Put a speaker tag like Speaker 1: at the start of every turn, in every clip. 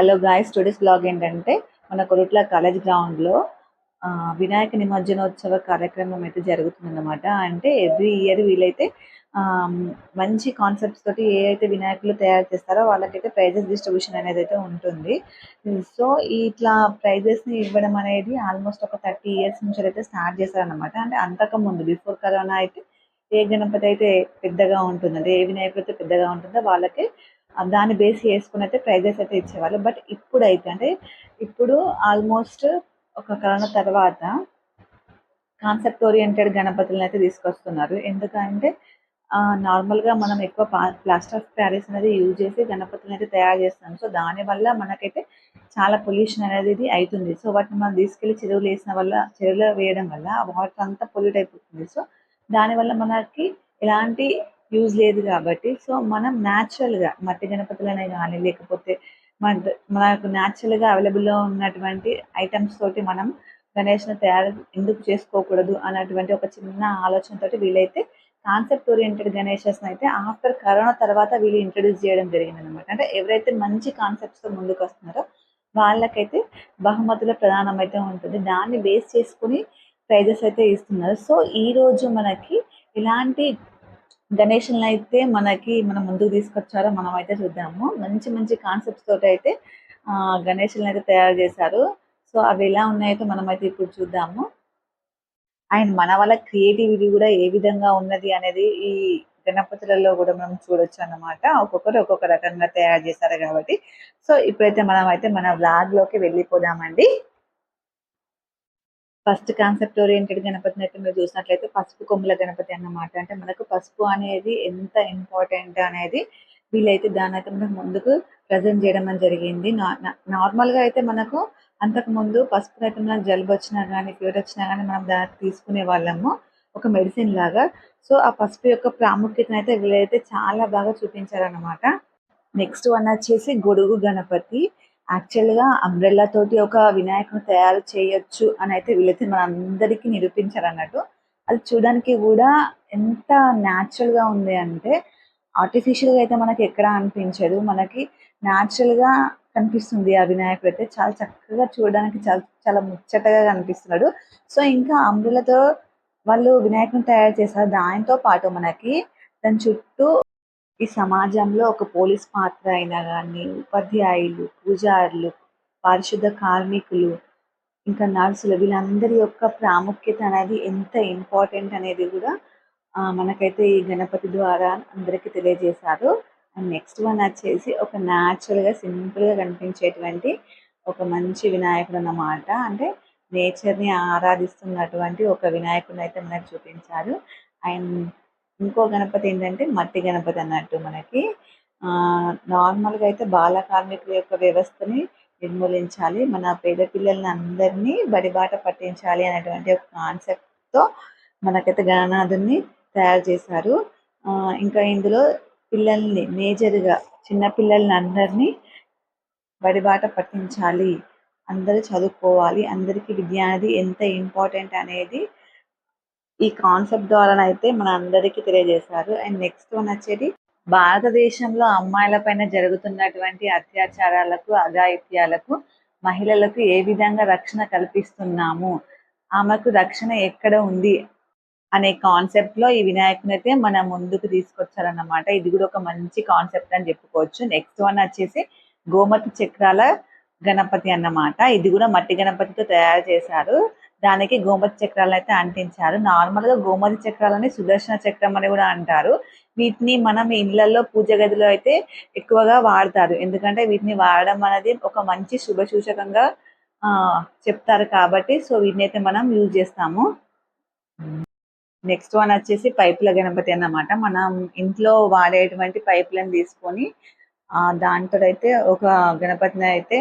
Speaker 1: Hello guys స్టూడీస్ blog ఏంటంటే మన Korutla college గ్రౌండ్లో వినాయక నిమజ్జనోత్సవ కార్యక్రమం అయితే జరుగుతుందన్నమాట. అంటే ఎవ్రీ ఇయర్ వీలైతే ఆ, మంచి కాన్సెప్ట్స్ తోటి ఏ అయితే వినాయకులు తయారు చేస్తారో వాళ్ళకైతే ప్రైజెస్ డిస్ట్రిబ్యూషన్ అనేది అయితే ఉంటుంది. సో ఇట్లా ప్రైజెస్ని ఇవ్వడం అనేది ఆల్మోస్ట్ ఒక థర్టీ ఇయర్స్ నుంచి అయితే స్టార్ట్ చేశారనమాట అంటే అంతకు ముందు బిఫోర్ కరోనా అయితే ఏ గణపతి అయితే పెద్దగా ఉంటుందంటే ఏ వినాయకుడు అయితే పెద్దగా ఉంటుందో వాళ్ళకే దాన్ని బేస్ చేసుకుని అయితే ప్రైజెస్ అయితే ఇచ్చేవాళ్ళు. బట్ ఇప్పుడు అయితే అంటే ఇప్పుడు ఆల్మోస్ట్ ఒక కరోనా తర్వాత కాన్సెప్ట్ ఓరియంటెడ్ గణపతులను అయితే తీసుకొస్తున్నారు. ఎందుకంటే నార్మల్గా మనం ఎక్కువ ప్లాస్టర్ ఆఫ్ ప్యారిస్ అనేది యూజ్ చేసి గణపతులను అయితే తయారు చేస్తున్నాం. సో దాని వల్ల మనకైతే చాలా పొల్యూషన్ అనేది ఇది అవుతుంది. సో వాటిని మనం తీసుకెళ్ళి చెరువులు వేసిన వల్ల చెరువులో వేయడం వల్ల వాటర్ అంతా పొల్యూట్ అయిపోతుంది. సో దానివల్ల మనకి ఎలాంటి యూజ్ లేదు కాబట్టి సో మనం న్యాచురల్గా గా మట్టి గణపతులనే కానీ లేకపోతే మన మనకు న్యాచురల్గా గా లో ఉన్నటువంటి ఐటమ్స్ తోటి మనం గణేష్ను తయారు ఎందుకు చేసుకోకూడదు అన్నటువంటి ఒక చిన్న ఆలోచనతోటి వీలైతే కాన్సెప్ట్ ఓరియంటెడ్ గణేషస్ని అయితే ఆఫ్టర్ కరోనా తర్వాత వీళ్ళు ఇంట్రడ్యూస్ చేయడం జరిగింది అనమాట అంటే ఎవరైతే మంచి కాన్సెప్ట్స్తో ముందుకు వస్తున్నారో వాళ్ళకైతే బహుమతుల ప్రధానం అయితే ఉంటుంది. దాన్ని బేస్ చేసుకుని ప్రైజెస్ అయితే ఇస్తున్నారు. సో ఈ రోజు మనకి ఇలాంటి గణేషన్ అయితే మనకి మనం ముందుకు తీసుకొచ్చారో మనం అయితే చూద్దాము. మంచి మంచి కాన్సెప్ట్స్ తోటి అయితే గణేషన్ అయితే తయారు చేశారు. సో అవి ఎలా ఉన్నాయో మనం అయితే ఇప్పుడు చూద్దాము. అండ్ మన వాళ్ళ క్రియేటివిటీ కూడా ఏ విధంగా ఉన్నది అనేది ఈ గణపతులలో కూడా మనం చూడొచ్చు అన్నమాట. ఒక్కొక్కరు ఒక్కొక్క రకంగా తయారు చేశారు కాబట్టి. సో ఇప్పుడైతే మనం అయితే మన వ్లాగ్లోకి వెళ్ళిపోదామండి. ఫస్ట్ కాన్సెప్ట్ ఓరియంటెడ్ గణపతిని అయితే మీరు చూసినట్లయితే పసుపు కొమ్ముల గణపతి అన్నమాట. అంటే మనకు పసుపు అనేది ఎంత ఇంపార్టెంట్ అనేది వీళ్ళైతే దాని అయితే మనకు ముందుకు ప్రజెంట్ చేయడం అని జరిగింది. నార్మల్గా అయితే మనకు అంతకు ముందు పసుపు అయితే మనకు జలుబు వచ్చినా కానీ ఫీవర్ వచ్చినా కానీ మనం దాన్ని తీసుకునే వాళ్ళము. ఒక మెడిసిన్ లాగా. సో ఆ పసుపు యొక్క ప్రాముఖ్యతను అయితే వీళ్ళైతే చాలా బాగా చూపించారనమాట నెక్స్ట్ వన్ వచ్చేసి గొడుగు గణపతి. యాక్చువల్గా అంబ్రెల్లా తోటి ఒక వినాయకుని తయారు చేయొచ్చు అని అయితే వీళ్ళైతే మన అందరికీ నిరూపించారు అన్నట్టు అది చూడడానికి కూడా ఎంత న్యాచురల్గా ఉంది అంటే ఆర్టిఫిషియల్గా అయితే మనకి ఎక్కడ అనిపించదు. మనకి న్యాచురల్గా కనిపిస్తుంది ఆ వినాయకుడు అయితే. చాలా చక్కగా చూడడానికి చాలా చాలా ముచ్చటగా కనిపిస్తున్నాడు. సో ఇంకా అంబ్రెల్లాతో వాళ్ళు వినాయకుని తయారు చేస్తారు దానితో పాటు మనకి దాని చుట్టూ ఈ సమాజంలో ఒక పోలీస్ పాత్ర అయినా కానీ ఉపాధ్యాయులు పూజారులు పారిశుద్ధ కార్మికులు ఇంకా నర్సులు వీళ్ళందరి యొక్క ప్రాముఖ్యత అనేది ఎంత ఇంపార్టెంట్ అనేది కూడా మనకైతే ఈ గణపతి ద్వారా అందరికీ తెలియజేశారు. అండ్ నెక్స్ట్ వన్ వచ్చేసి ఒక న్యాచురల్గా గా సింపుల్గా కనిపించేటువంటి ఒక మంచి వినాయకుడు అన్నమాట. అంటే నేచర్ని ఆరాధిస్తున్నటువంటి ఒక వినాయకుడిని అయితే మనకు చూపించారు. అండ్ ఇంకో గణపతి ఏంటంటే మట్టి గణపతి అన్నట్టు మనకి. ఆ నార్మల్ అయితే బాల కార్మికుల యొక్క వ్యవస్థని నిర్మూలించాలి. మన పేద పిల్లల్ని అందరినీ బడిబాట పట్టించాలి అనేటువంటి ఒక కాన్సెప్ట్తో మనకైతే గణనాథుని తయారు చేశారు. ఆ ఇంకా ఇందులో పిల్లల్ని మేజర్గా చిన్న పిల్లల్ని అందరినీ బడిబాట పట్టించాలి. అందరూ చదువుకోవాలి. అందరికీ విద్య అనేది ఎంత ఇంపార్టెంట్ అనేది ఈ కాన్సెప్ట్ ద్వారానైతే మన అందరికీ తెలియజేశారు. అండ్ నెక్స్ట్ వన్ వచ్చేది భారతదేశంలో అమ్మాయిల పైన జరుగుతున్నటువంటి అత్యాచారాలకు అఘాయిత్యాలకు మహిళలకు ఏ విధంగా రక్షణ కల్పిస్తున్నాము? ఆమెకు రక్షణ ఎక్కడ ఉంది? అనే కాన్సెప్ట్లో ఈ వినాయకుని అయితే మన ముందుకు తీసుకొచ్చారన్నమాట. ఇది కూడా ఒక మంచి కాన్సెప్ట్ అని చెప్పుకోవచ్చు. నెక్స్ట్ వన్ వచ్చేసి గోమతి చక్రాల గణపతి అన్నమాట. ఇది కూడా మట్టి గణపతితో తయారు చేశారు. దానికి గోమతి చక్రాలు అయితే అంటించారు. నార్మల్గా గోమతి చక్రాలని సుదర్శన చక్రం అని కూడా అంటారు. వీటిని మనం ఇళ్ళలో పూజ గదిలో అయితే ఎక్కువగా వాడతారు. ఎందుకంటే వీటిని వాడడం అనేది ఒక మంచి శుభ సూచకంగా ఆ చెప్తారు కాబట్టి సో వీటిని అయితే మనం యూజ్ చేస్తాము. నెక్స్ట్ వన్ వచ్చేసి పైపుల గణపతి అన్నమాట. మనం ఇంట్లో వాడేటువంటి పైపులను తీసుకొని దాంట్లో దాంతో అయితే ఒక గణపతిని అయితే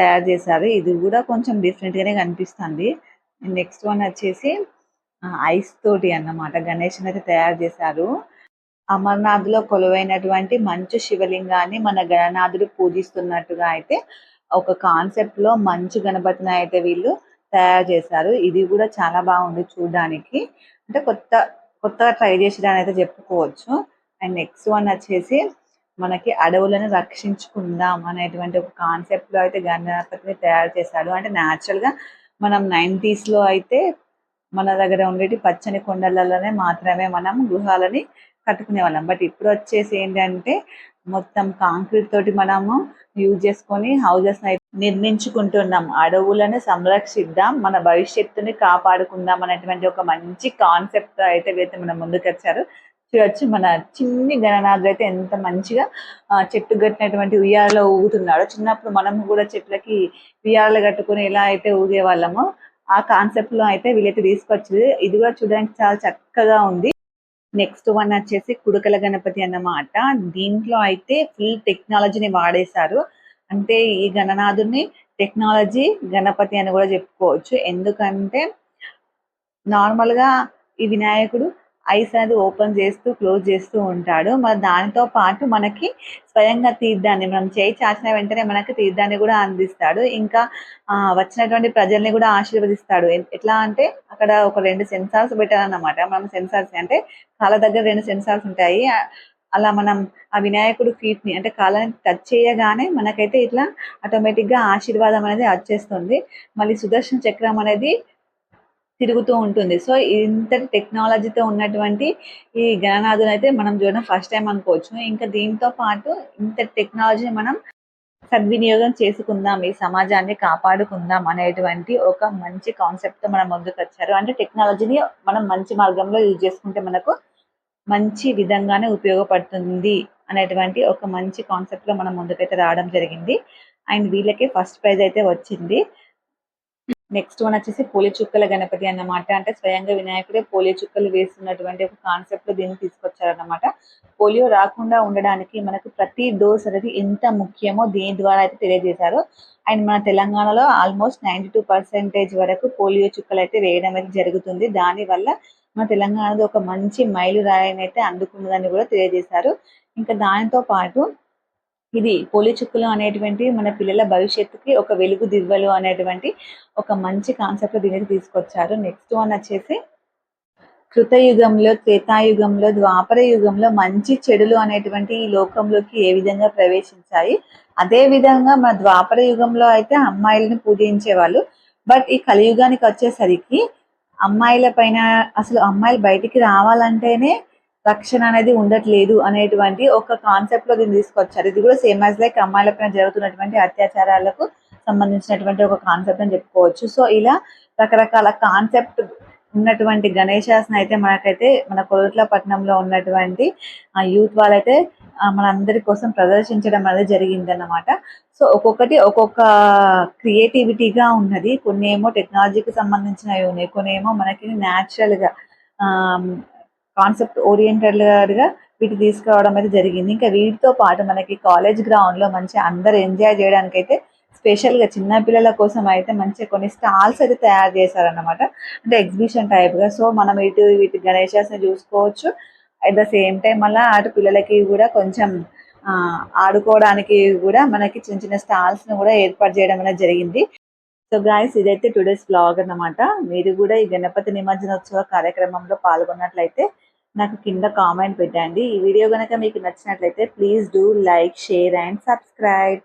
Speaker 1: తయారు చేశారు. ఇది కూడా కొంచెం డిఫరెంట్గానే కనిపిస్తుంది. నెక్స్ట్ వన్ వచ్చేసి ఐస్ తోటి అన్నమాట. గణేష్ అయితే తయారు చేశారు. అమర్నాథ్లో కొలువైనటువంటి మంచు శివలింగాన్ని మన గణనాథుడు పూజిస్తున్నట్టుగా అయితే ఒక కాన్సెప్ట్లో మంచు గణపతిని అయితే వీళ్ళు తయారు చేశారు. ఇది కూడా చాలా బాగుంది చూడడానికి. అంటే కొత్త కొత్తగా ట్రై చేసేదాన్ని అయితే చెప్పుకోవచ్చు. అండ్ నెక్స్ట్ వన్ వచ్చేసి మనకి అడవులను రక్షించుకుందాం అనేటువంటి ఒక కాన్సెప్ట్లో అయితే గణపతిని తయారు చేశాడు. అంటే న్యాచురల్గా మనం నైన్టీస్లో అయితే మన దగ్గర ఉండేటి పచ్చని కొండలలోనే మాత్రమే మనం గృహాలని కట్టుకునే వాళ్ళం. బట్ ఇప్పుడు వచ్చేసి ఏంటంటే మొత్తం కాంక్రీట్ తోటి మనము యూజ్ చేసుకొని హౌజెస్ నిర్మించుకుంటున్నాం. అడవులను సంరక్షిద్దాం మన భవిష్యత్తుని కాపాడుకుందాం అనేటువంటి ఒక మంచి కాన్సెప్ట్ అయితే వీరైతే మనం ముందుకు వచ్చారు చూడొచ్చు మన చిన్ని గణనాథుడు అయితే ఎంత మంచిగా చెట్టు కట్టినటువంటి ఉయ్యాలలో ఊగుతున్నాడు. చిన్నప్పుడు మనం కూడా చెట్లకి ఉయ్యాలలు కట్టుకుని ఎలా అయితే ఊగే వాళ్ళమో ఆ కాన్సెప్ట్లో అయితే వీళ్ళైతే తీసుకొచ్చింది. ఇది కూడా చూడడానికి చాలా చక్కగా ఉంది. నెక్స్ట్ వన్ వచ్చేసి కుడుకల గణపతి అన్నమాట. దీంట్లో అయితే ఫుల్ టెక్నాలజీని వాడేశారు. అంటే ఈ గణనాథుని టెక్నాలజీ గణపతి అని కూడా చెప్పుకోవచ్చు. ఎందుకంటే నార్మల్గా ఈ వినాయకుడు ఐస్ అనేది ఓపెన్ చేస్తూ క్లోజ్ చేస్తూ ఉంటాడు. మరి దానితో పాటు మనకి స్వయంగా తీర్థాన్ని మనం చేయి చాచిన వెంటనే మనకి తీర్థాన్ని కూడా అందిస్తాడు. ఇంకా వచ్చినటువంటి ప్రజల్ని కూడా ఆశీర్వదిస్తాడు. ఎట్లా అంటే అక్కడ ఒక రెండు సెన్సార్స్ పెట్టాలన్నమాట మనం సెన్సార్స్ అంటే కాళ్ళ దగ్గర రెండు సెన్సార్స్ ఉంటాయి. అలా మనం ఆ వినాయకుడు ఫీట్ని అంటే కాళ్ళని టచ్ చేయగానే మనకైతే ఇట్లా ఆటోమేటిక్గా ఆశీర్వాదం అనేది వచ్చేస్తుంది. మళ్ళీ సుదర్శన చక్రం అనేది తిరుగుతూ ఉంటుంది. సో ఇంతటి టెక్నాలజీతో ఉన్నటువంటి ఈ గణనాథుని అయితే మనం చూడడం ఫస్ట్ టైం అనుకోవచ్చు. ఇంకా దీంతో పాటు ఇంత టెక్నాలజీని మనం సద్వినియోగం చేసుకుందాం ఈ సమాజాన్ని కాపాడుకుందాం అనేటువంటి ఒక మంచి కాన్సెప్ట్తో మన ముందుకు వచ్చారు అంటే టెక్నాలజీని మనం మంచి మార్గంలో యూజ్ చేసుకుంటే మనకు మంచి విధంగానే ఉపయోగపడుతుంది అనేటువంటి ఒక మంచి కాన్సెప్ట్లో మనం ముందుకైతే రావడం జరిగింది. అండ్ వీళ్ళకి ఫస్ట్ ప్రైజ్ అయితే వచ్చింది. నెక్స్ట్ వన్ వచ్చేసి పోలి చుక్కల గణపతి అన్నమాట. అంటే స్వయంగా వినాయకుడే పోలియో చుక్కలు వేస్తున్నటువంటి ఒక కాన్సెప్ట్ దీన్ని తీసుకొచ్చారన్నమాట. పోలియో రాకుండా ఉండడానికి మనకు ప్రతి డోస్ అనేది ఎంత ముఖ్యమో దీని ద్వారా అయితే తెలియజేశారు. అండ్ మన తెలంగాణలో ఆల్మోస్ట్ నైన్టీ టూ పర్సెంటేజ్ వరకు పోలియో చుక్కలు అయితే వేయడం అయితే జరుగుతుంది. దాని వల్ల మన తెలంగాణలో ఒక మంచి మైలురాయిని అయితే అందుకున్నదని కూడా తెలియజేశారు. ఇంకా దానితో పాటు ఇది పోలి చుక్కలు అనేటువంటి మన పిల్లల భవిష్యత్తుకి ఒక వెలుగు దివ్వలు అనేటువంటి ఒక మంచి కాన్సెప్ట్ దీనికి తీసుకొచ్చారు. నెక్స్ట్ వన్ వచ్చేసి కృతయుగంలో త్రేతాయుగంలో ద్వాపర యుగంలో మంచి చెడులు అనేటువంటి ఈ లోకంలోకి ఏ విధంగా ప్రవేశించాయి? అదే విధంగా మన ద్వాపర యుగంలో అయితే అమ్మాయిలను పూజించేవాళ్ళు బట్ ఈ కలియుగానికి వచ్చేసరికి అమ్మాయిల పైన అసలు అమ్మాయిలు బయటికి రావాలంటేనే రక్షణ అనేది ఉండట్లేదు అనేటువంటి ఒక కాన్సెప్ట్లో దీన్ని తీసుకొచ్చారు. ఇది కూడా సేమ్ యాజ్ లైక్ అమ్మాయిల పైన జరుగుతున్నటువంటి అత్యాచారాలకు సంబంధించినటువంటి ఒక కాన్సెప్ట్ అని చెప్పుకోవచ్చు. సో ఇలా రకరకాల కాన్సెప్ట్ ఉన్నటువంటి గణేశాసన అయితే మనకైతే మన కొరట్ల పట్టణంలో ఉన్నటువంటి ఆ యూత్ వాళ్ళైతే ఆ, మనందరి కోసం ప్రదర్శించడం అనేది జరిగింది అన్నమాట సో ఒక్కొక్కటి ఒక్కొక్క క్రియేటివిటీగా ఉన్నది. కొన్ని ఏమో టెక్నాలజీకి సంబంధించినవి ఉన్నాయి. కొన్ని ఏమో మనకి న్యాచురల్గా కాన్సెప్ట్ ఓరియంటెడ్గా వీటి తీసుకురావడం అయితే జరిగింది. ఇంకా వీటితో పాటు మనకి కాలేజ్ గ్రౌండ్లో మంచి అందరు ఎంజాయ్ చేయడానికి అయితే స్పెషల్గా చిన్న పిల్లల కోసం అయితే మంచి కొన్ని స్టాల్స్ అయితే తయారు చేశారన్నమాట. అంటే ఎగ్జిబిషన్ టైప్గా. సో మనం ఇటు వీటి గణేశాస్ని చూసుకోవచ్చు. అట్ ద సేమ్ టైం మళ్ళీ అటు పిల్లలకి కూడా కొంచెం ఆడుకోవడానికి కూడా మనకి చిన్న చిన్న స్టాల్స్ని కూడా ఏర్పాటు చేయడం అనేది జరిగింది. సో గాయస్ ఇదైతే టుడేస్ బ్లాగ్ అన్నమాట. మీరు కూడా ఈ గణపతి నిమజ్జనోత్సవ కార్యక్రమంలో పాల్గొన్నట్లయితే నాకు కింద కామెంట్ పెట్టండి. ఈ వీడియో కనుక మీకు నచ్చినట్లయితే please do like share and subscribe